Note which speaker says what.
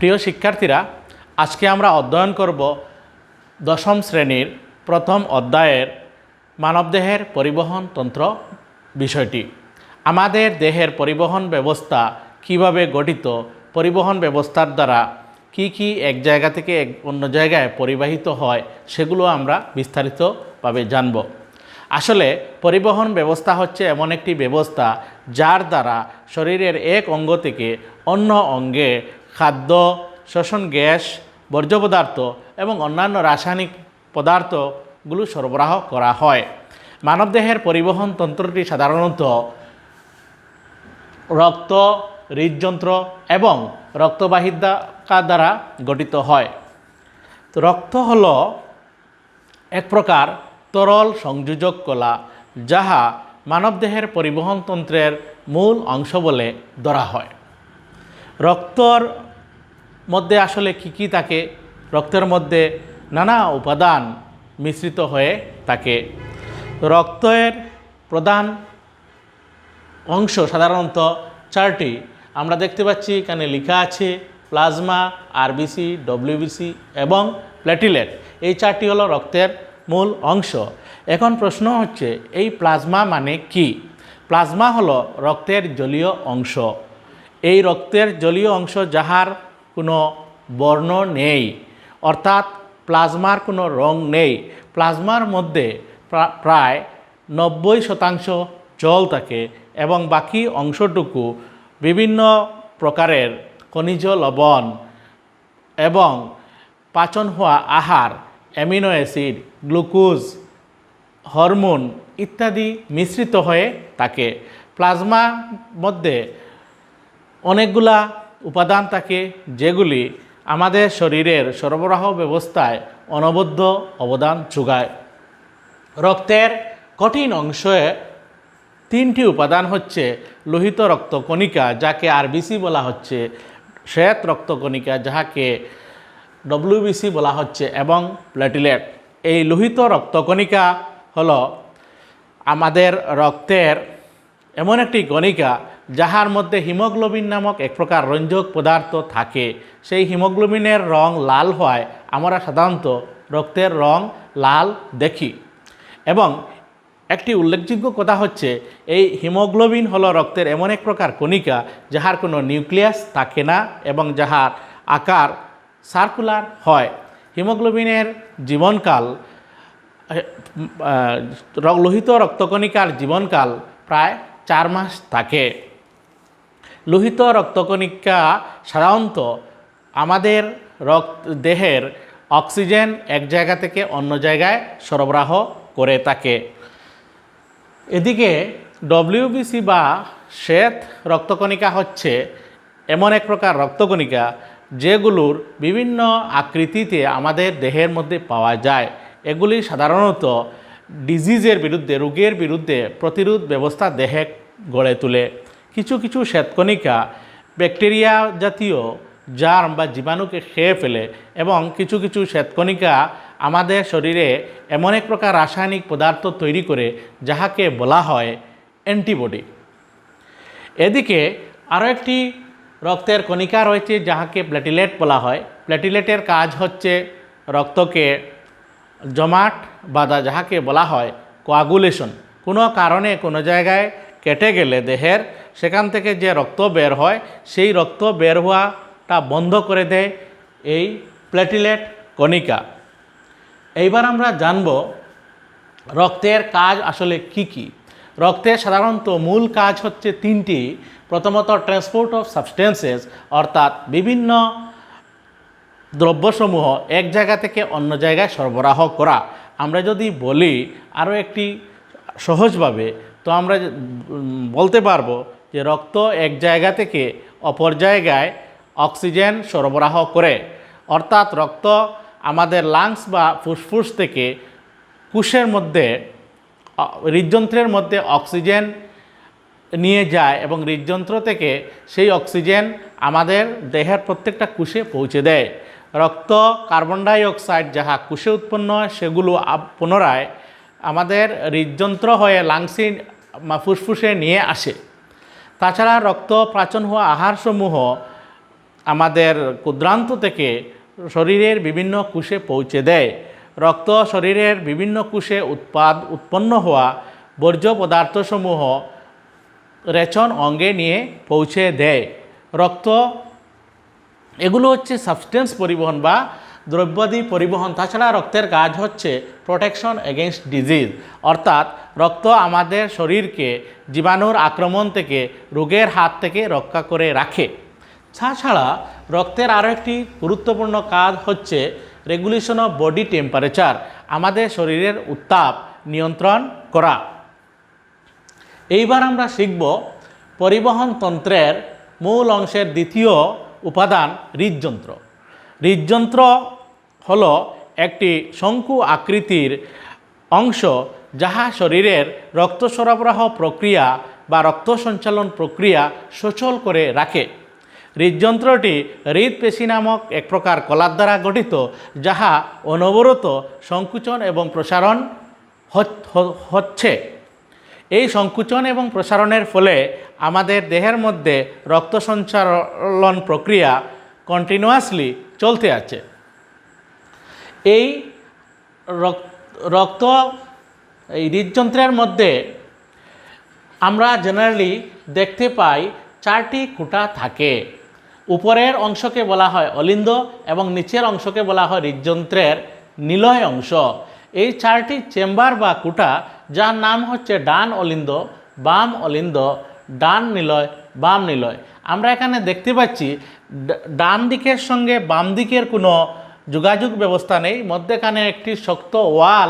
Speaker 1: প্রিয় শিক্ষার্থীরা, আজকে আমরা অধ্যয়ন করব দশম শ্রেণির প্রথম অধ্যায়ের মানবদেহের পরিবহন তন্ত্র বিষয়টি। আমাদের দেহের পরিবহন ব্যবস্থা কীভাবে গঠিত, পরিবহন ব্যবস্থার দ্বারা কি কি এক জায়গা থেকে এক অন্য জায়গায় পরিবাহিত হয়, সেগুলো আমরা বিস্তারিতভাবে জানব। আসলে পরিবহন ব্যবস্থা হচ্ছে এমন একটি ব্যবস্থা যার দ্বারা শরীরের এক অঙ্গ থেকে অন্য অঙ্গে খাদ্য, শ্বসন গ্যাস, বর্জ্য পদার্থ এবং অন্যান্য রাসায়নিক পদার্থগুলো সরবরাহ করা হয়। মানবদেহের পরিবহন তন্ত্রটি সাধারণত রক্ত, হৃদযন্ত্র এবং রক্তবাহিকা দ্বারা গঠিত হয়। তো রক্ত হল এক প্রকার তরল সংযোজক কলা যাহা মানবদেহের পরিবহন তন্ত্রের মূল অংশ বলে ধরা হয়। রক্তর মধ্যে আসলে কী কী থাকে? রক্তের মধ্যে নানা উপাদান মিশ্রিত হয়ে থাকে। রক্তের প্রধান অংশ সাধারণত চারটি। আমরা দেখতে পাচ্ছি এখানে লেখা আছে প্লাজমা, আরবিসি, ডব্লিউবিসি এবং প্ল্যাটিলেট এই চারটি হলো রক্তের মূল অংশ। এখন প্রশ্ন হচ্ছে, এই প্লাজমা মানে কি? প্লাজমা হলো রক্তের জলীয় অংশ। এই রক্তের জলীয় অংশ যাহার কোনো বর্ণ নেই, অর্থাৎ প্লাজমার কোনো রং নেই। প্লাজমার মধ্যে প্রায় নব্বই শতাংশ জল থাকে এবং বাকি অংশটুকু বিভিন্ন প্রকারের খনিজ লবণ এবং পাচন হওয়া আহার, অ্যামিনো অ্যাসিড, গ্লুকোজ, হরমোন ইত্যাদি মিশ্রিত হয়ে থাকে। প্লাজমা মধ্যে অনেকগুলা উপাদান থাকে যেগুলি আমাদের শরীরের সরবরাহ ব্যবস্থায় অনবদ্য অবদান যোগায়। রক্তের কঠিন অংশে তিনটি উপাদান হচ্ছে লোহিত রক্তকণিকা, যাকে আরবিসি বলা হচ্ছে, শ্বেত রক্তকণিকা, যাহাকে ডব্লিউবিসি বলা হচ্ছে, এবং প্ল্যাটিলেট এই লোহিত রক্তকণিকা হল আমাদের রক্তের এমন একটি কণিকা যাহার মধ্যে হিমোগ্লোবিন নামক এক প্রকার রঞ্জক পদার্থ থাকে। সেই হিমোগ্লোবিনের রং লাল হওয়ায় আমরা সাধারণত রক্তের রং লাল দেখি। এবং একটি উল্লেখযোগ্য কথা হচ্ছে, এই হিমোগ্লোবিন হলো রক্তের এমন এক প্রকার কণিকা যাহার কোনো নিউক্লিয়াস থাকে না এবং যাহার আকার সার্কুলার হয়। হিমোগ্লোবিনের জীবনকাল লোহিত রক্তকণিকার জীবনকাল প্রায় চার মাস থাকে। লোহিত রক্তকণিকা সাধারণত আমাদের রক্ত, দেহের অক্সিজেন এক জায়গা থেকে অন্য জায়গায় সরবরাহ করে থাকে। এদিকে ডব্লিউবিসি বা শ্বেত রক্তকণিকা হচ্ছে এমন এক প্রকার রক্তকণিকা যেগুলোর বিভিন্ন আকৃতিতে আমাদের দেহের মধ্যে পাওয়া যায়। এগুলি সাধারণত ডিজিজের বিরুদ্ধে, রোগের বিরুদ্ধে প্রতিরোধ ব্যবস্থা দেহে গড়ে তোলে। কিছু কিছু শ্বেতকণিকা, ব্যাকটেরিয়া জাতীয় জার্ম বা জীবাণুকে খেয়ে ফেলে এবং কিছু কিছু শ্বেতকণিকা আমাদের শরীরে এমন এক প্রকার রাসায়নিক পদার্থ তৈরি করে যাহাকে বলা হয় অ্যান্টিবডি। এদিকে আরও একটি রক্তের কণিকা রয়েছে যাহাকে প্ল্যাটিলেট বলা হয়। প্ল্যাটিলেটের কাজ হচ্ছে রক্তকে জমাট বাঁধা যাহাকে বলা হয় কোয়াগুলেশন। কোনো কারণে কোনো জায়গায় কেটে গেলে দেহের, সেখান থেকে যে রক্ত বের হয়, সেই রক্ত বের হওয়াটা বন্ধ করে দেয় এই প্লেটিলেট কণিকা। এইবার আমরা জানব রক্তের কাজ আসলে কি কি। রক্তের সাধারণত মূল কাজ হচ্ছে তিনটি, প্রথমত ট্রান্সপোর্ট অফ সাবস্টেন্সেস অর্থাৎ বিভিন্ন দ্রব্যসমূহ এক জায়গা থেকে অন্য জায়গায় সরবরাহ করা। আমরা যদি বলি আরও একটি সহজভাবে, তো আমরা বলতে পারব যে রক্ত এক জায়গা থেকে অপর জায়গায় অক্সিজেন সরবরাহ করে। অর্থাৎ রক্ত আমাদের লাংস বা ফুসফুস থেকে কুশের মধ্যে হৃদযন্ত্রের মধ্যে অক্সিজেন নিয়ে যায় এবং হৃদযন্ত্র থেকে সেই অক্সিজেন আমাদের দেহের প্রত্যেকটা কুশে পৌঁছে দেয়। রক্ত কার্বন ডাই অক্সাইড যাহা কুশে উৎপন্ন হয়, সেগুলো পুনরায় আমাদের হৃদযন্ত্র হয়ে লাংসি ফুসফুসে নিয়ে আসে। তাছাড়া রক্ত প্রাচন হওয়া আহারসমূহ আমাদের ক্ষুদ্রান্ত থেকে শরীরের বিভিন্ন কোষে পৌঁছে দেয়। রক্ত শরীরের বিভিন্ন কোষে উৎপাদ উৎপন্ন হওয়া বর্জ্য পদার্থসমূহ রেচন অঙ্গে নিয়ে পৌঁছে দেয়। রক্ত, এগুলো হচ্ছে সাবস্টেন্স পরিবহন বা দ্রব্যাদি পরিবহন, তাছাড়া রক্তের কাজ হচ্ছে প্রোটেকশন এগেনস্ট ডিজিজ অর্থাৎ রক্ত আমাদের শরীরকে জীবাণুর আক্রমণ থেকে, রোগের হাত থেকে রক্ষা করে রাখে। তাছাড়া রক্তের আরও একটি গুরুত্বপূর্ণ কাজ হচ্ছে রেগুলেশন অফ বডি টেম্পারেচার আমাদের শরীরের উত্তাপ নিয়ন্ত্রণ করা। এইবার আমরা শিখব পরিবহন তন্ত্রের মূল অংশের দ্বিতীয় উপাদান হৃদযন্ত্র। হৃদযন্ত্র হল একটি শঙ্কু আকৃতির অংশ যাহা শরীরের রক্ত সরবরাহ প্রক্রিয়া বা রক্ত সঞ্চালন প্রক্রিয়া সচল করে রাখে। হৃদযন্ত্রটি হৃদপেশী নামক এক প্রকার কলার দ্বারা গঠিত, যাহা অনবরত সংকুচন এবং প্রসারণ হচ্ছে। এই সংকুচন এবং প্রসারণের ফলে আমাদের দেহের মধ্যে রক্ত সঞ্চালন প্রক্রিয়া কন্টিনিউয়াসলি চলতে আছে। এই রক- রক্ত, এই হৃদযন্ত্রের মধ্যে আমরা জেনারেলি দেখতে পাই চারটি খুঁটা থাকে। উপরের অংশকে বলা হয় অলিন্দ এবং নিচের অংশকে বলা হয় হৃদযন্ত্রের নিলয় অংশ। এই চারটি চেম্বার বা কুটা যার নাম হচ্ছে ডান অলিন্দ, বাম অলিন্দ, ডান নিলয়, বাম নিলয়। আমরা এখানে দেখতে পাচ্ছি ডান দিকের সঙ্গে বাম দিকের কোনো যোগাযোগ ব্যবস্থা নেই মধ্যেখানে একটি শক্ত ওয়াল